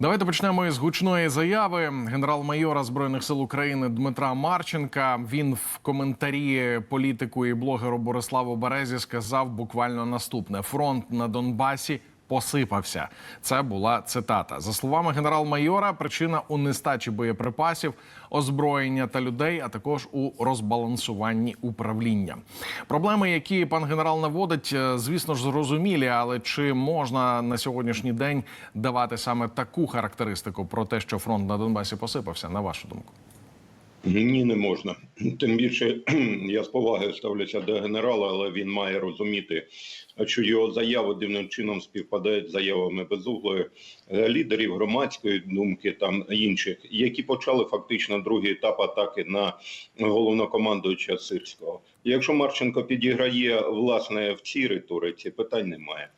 Давайте почнемо із гучної заяви генерал-майора збройних сил України Дмитра Марченка. Він в коментарі політику і блогеру Бориславу Березі сказав буквально наступне: фронт на Донбасі. Посипався. Це була цитата. За словами генерал-майора, причина у нестачі боєприпасів, озброєння та людей, а також у розбалансуванні управління. Проблеми, які пан генерал наводить, е, звісно ж, зрозумілі, але чи можна на сьогоднішній день давати саме таку характеристику про те, що фронт на Донбасі посипався, на вашу думку? Ні, не можна. Тим більше я з повагою ставлюся до генерала, але він має розуміти, що його заяви дивним чином співпадають з заявами безуглої е, лідерів громадської думки там інших, які почали фактично другий етап атаки на головнокомандуюча Сирського. Якщо Марченко підіграє власне в цій риториці, питань немає.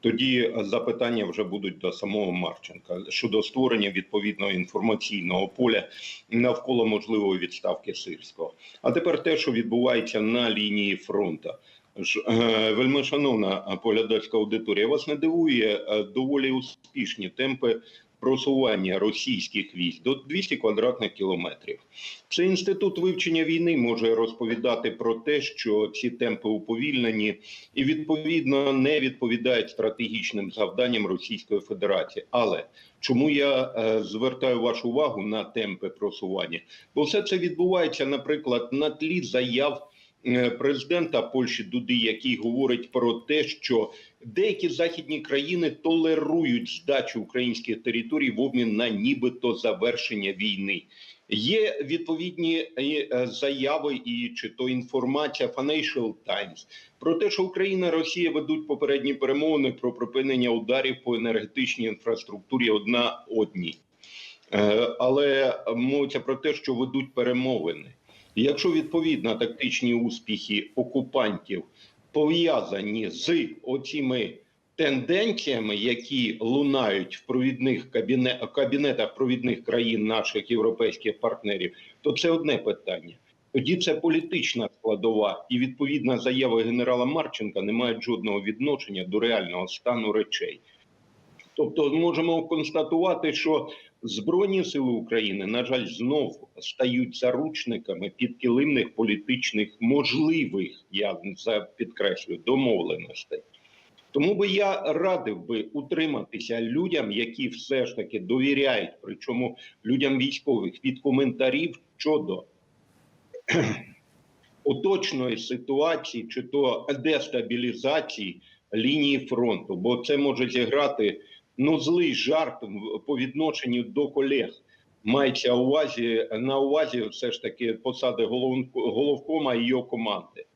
Тоді запитання вже будуть до самого Марченка щодо створення відповідного інформаційного поля навколо можливої відставки сирського. А тепер те, що відбувається на лінії фронту. Ж, е, Вельми шановна поглядацька аудиторія, вас не дивує е, доволі успішні темпи просування російських військ до 200 квадратних кілометрів. Це інститут вивчення війни може розповідати про те, що ці темпи уповільнені і відповідно не відповідають стратегічним завданням Російської Федерації. Але чому я е, звертаю вашу увагу на темпи просування? Бо все це відбувається, наприклад, на тлі заяв. Е, Президента Польщі Дуди, який говорить про те, що деякі західні країни толерують здачу українських територій в обмін на нібито завершення війни. Є відповідні е, заяви і чи то інформація Financial Times про те, що Україна і Росія ведуть попередні перемовини про припинення ударів по енергетичній інфраструктурі одна одній. Е, Але мовиться про те, що ведуть перемовини. Якщо відповідно тактичні успіхи окупантів пов'язані з оціми тенденціями, які лунають в провідних кабіне... кабінетах провідних країн наших європейських партнерів, то це одне питання. Тоді це політична складова, і відповідна заява генерала Марченка не мають жодного відношення до реального стану речей. Тобто, можемо констатувати, що Збройні сили України, на жаль, знов стають заручниками підкилимних політичних можливих, я підкреслю, домовленостей. Тому би я радив би утриматися людям, які все ж таки довіряють, причому людям військових від коментарів щодо оточної ситуації чи то дестабілізації лінії фронту, бо це може зіграти ну злий жарт по відношенню до колег. Мається увазі на увазі все ж таки посади голов- головкома і його команди.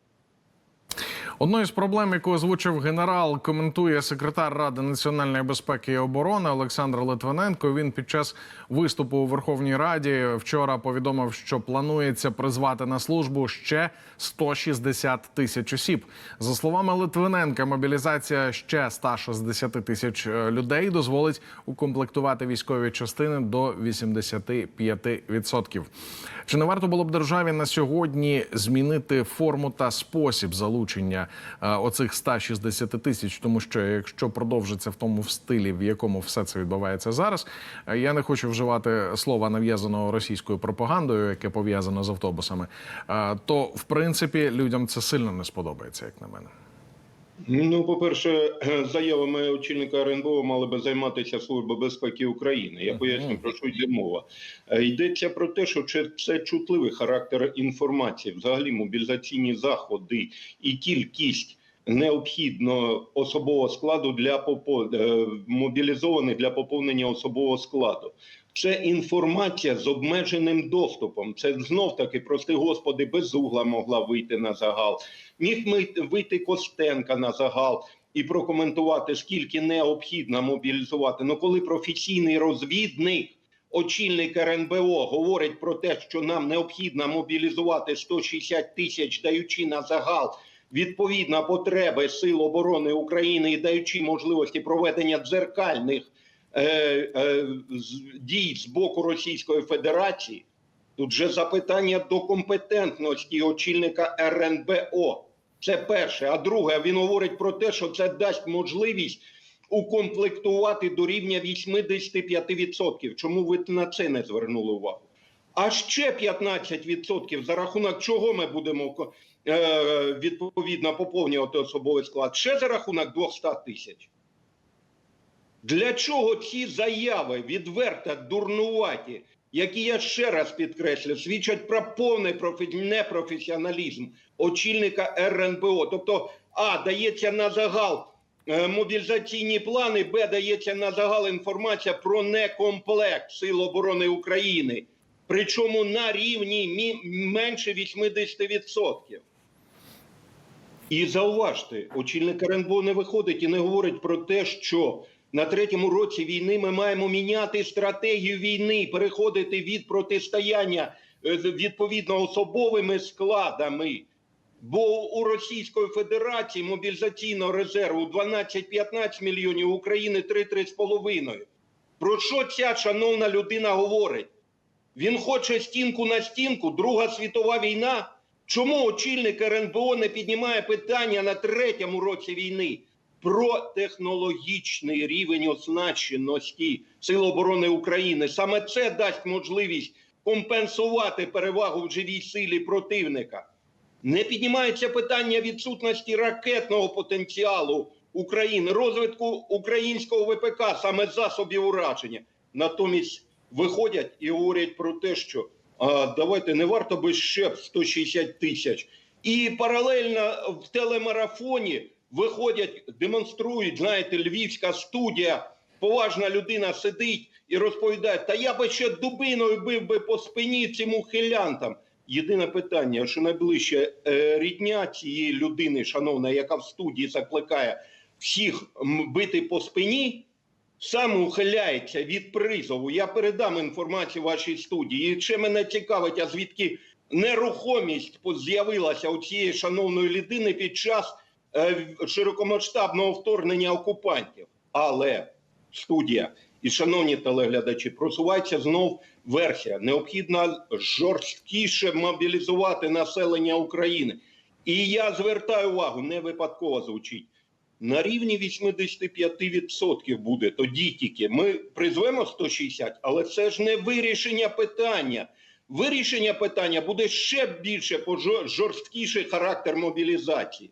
Одною з проблем, яку озвучив генерал, коментує секретар Ради національної безпеки і оборони Олександр Литвиненко. Він під час виступу у Верховній Раді вчора повідомив, що планується призвати на службу ще 160 тисяч осіб. За словами Литвиненка, мобілізація ще 160 тисяч е, людей дозволить укомплектувати військові частини до 85%. Чи не варто було б державі на сьогодні змінити форму та спосіб залучення е, оцих 160 тисяч? Тому що якщо продовжиться в тому стилі, в якому все це відбувається зараз, е, я не хочу вживати слова нав'язаного російською пропагандою, яке пов'язано з автобусами, е, то в принципі людям це сильно не сподобається, як на мене. Ну, по-перше, заявами очільника РНБО мали би займатися Служба безпеки України. Я поясню, про що йде мова. Е, Йдеться про те, що це- чутливий характер інформації, взагалі мобілізаційні заходи і кількість необхідного особового складу для е, мобілізованих для поповнення особового складу. Це інформація з обмеженим доступом. Це знов таки, прости господи, безугла могла вийти на загал. Міг вийти Костенка на загал і прокоментувати, скільки необхідно мобілізувати. Ну коли професійний розвідник, очільник РНБО говорить про те, що нам необхідно мобілізувати 160 тисяч, даючи на загал відповідно потреби Сил оборони України і даючи можливості проведення дзеркальних дій з боку Російської Федерації. Тут же запитання до компетентності очільника РНБО. Це перше. А друге, він говорить про те, що це дасть можливість укомплектувати до рівня 85%. Чому ви на це не звернули увагу? А ще 15% за рахунок чого ми будемо е, відповідно поповнювати особовий склад? Ще за рахунок 200 тисяч. Для чого ці заяви відверто дурнуваті, які я ще раз підкреслю, свідчать про повний непрофесіоналізм очільника РНБО. Тобто, а дається на загал е, мобілізаційні плани, Б дається на загал інформація про некомплект Сил оборони України. Причому на рівні менше 80%. І зауважте, очільник РНБО не виходить і не говорить про те, що на третьому році війни ми маємо міняти стратегію війни, переходити від протистояння е, відповідно особовими складами. Бо у Російської Федерації мобілізаційного резерву 12-15 мільйонів, України 3-3,5. Про що ця шановна людина говорить? Він хоче стінку на стінку, Друга світова війна. Чому очільник РНБО не піднімає питання на третьому році війни про технологічний рівень оснащеності Сил оборони України? Саме це дасть можливість компенсувати перевагу в живій силі противника. Не піднімається питання відсутності ракетного потенціалу України, розвитку українського ВПК, саме засобів ураження. Натомість виходять і говорять про те, що а, давайте не варто би ще б 160 тисяч. І паралельно в телемарафоні виходять, демонструють, знаєте, львівська студія. Поважна людина сидить і розповідає: та я би ще дубиною бив би по спині цим ухилянтам. Єдине питання, що найближче е, рідня цієї людини, шановна, яка в студії закликає всіх бити по спині, сам ухиляється від призову. Я передам інформацію вашій студії. І ще мене цікавить, а звідки нерухомість з'явилася у цієї шановної людини під час широкомасштабного вторгнення окупантів. Але студія і шановні телеглядачі, просувається знов версія. Необхідно жорсткіше мобілізувати населення України. І я звертаю увагу, не випадково звучить. На рівні 85% буде тоді тільки. Ми призвемо 160, але це ж не вирішення питання. Вирішення питання буде ще більше жорсткіший характер мобілізації.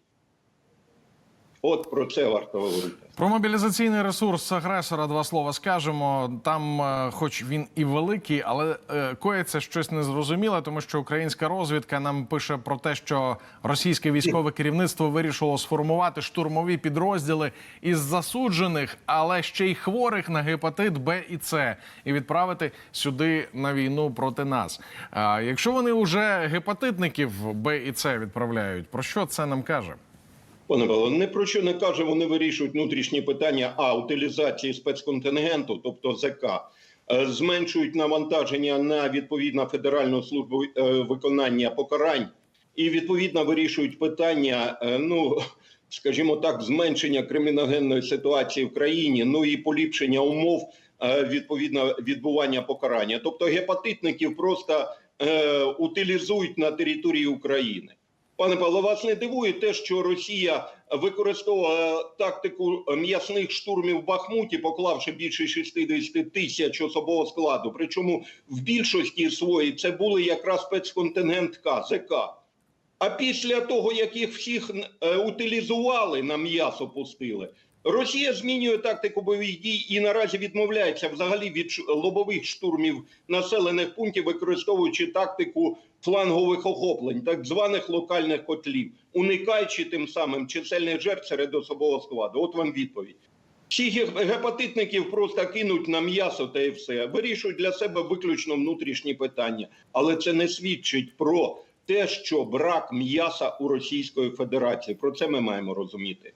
От про це варто говорити. Про мобілізаційний ресурс агресора два слова скажемо. Там, е, хоч він і великий, але е, коїться щось незрозуміле, тому що українська розвідка нам пише про те, що російське військове керівництво вирішило сформувати штурмові підрозділи із засуджених, але ще й хворих на гепатит Б і С, і відправити сюди на війну проти нас. Якщо вони вже гепатитників Б і С відправляють, про що це нам каже? Пане Павло, не про що не каже, вони вирішують внутрішні питання а утилізації спецконтингенту, тобто ЗК, е, зменшують навантаження на відповідно Федеральну службу е, виконання покарань і відповідно вирішують питання, е, ну скажімо так, зменшення криміногенної ситуації в країні, ну і поліпшення умов відповідно відбування покарання. Тобто гепатитників просто е, утилізують на території України. Пане Павло, вас не дивує те, що Росія використовувала тактику м'ясних штурмів в Бахмуті, поклавши більше 60 тисяч особового складу. Причому в більшості своїй це були якраз спецконтингент КЗК. А після того, як їх всіх е, утилізували, на м'ясо пустили, Росія змінює тактику бойових дій і наразі відмовляється взагалі від лобових штурмів населених пунктів, використовуючи тактику флангових охоплень, так званих локальних котлів, уникаючи тим самим чисельних жертв серед особового складу. От вам відповідь. Всіх гепатитників просто кинуть на м'ясо та і все. Вирішують для себе виключно внутрішні питання. Але це не свідчить про те, що брак м'яса у Російської Федерації. Про це ми маємо розуміти.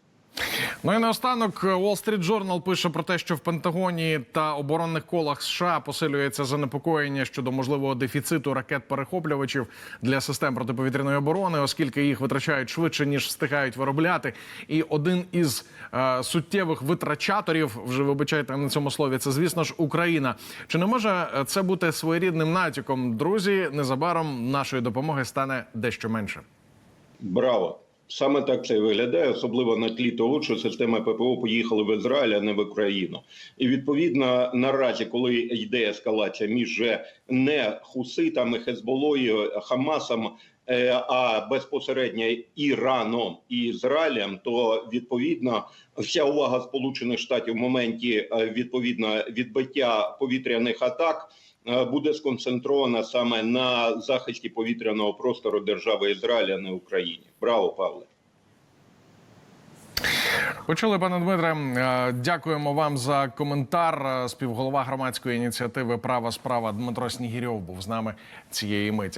Ну і наостанок Wall Street Journal пише про те, що в Пентагоні та оборонних колах США посилюється занепокоєння щодо можливого дефіциту ракет-перехоплювачів для систем протиповітряної оборони, оскільки їх витрачають швидше ніж встигають виробляти. І один із е, суттєвих витрачаторів, вже вибачайте на цьому слові, це звісно ж Україна. Чи не може е, це бути своєрідним натяком? Друзі, незабаром нашої допомоги стане дещо менше. Браво! Саме так це і виглядає, особливо на тлі того, що системи ППО поїхали в Ізраїль, а не в Україну. І відповідно наразі, коли йде ескалація між не хуситами, Хезболою, Хамасом, а безпосередньо Іраном і Ізраїлем, то відповідно вся увага Сполучених Штатів в моменті е, відповідно відбиття повітряних атак е, буде сконцентрована саме на захисті повітряного простору держави Ізраїля, а не Україні. Браво, Павле. Почули, пане Дмитре. Е, Дякуємо вам за коментар. Е, Співголова громадської ініціативи Права справа Дмитро Снігірьов був з нами цієї миті.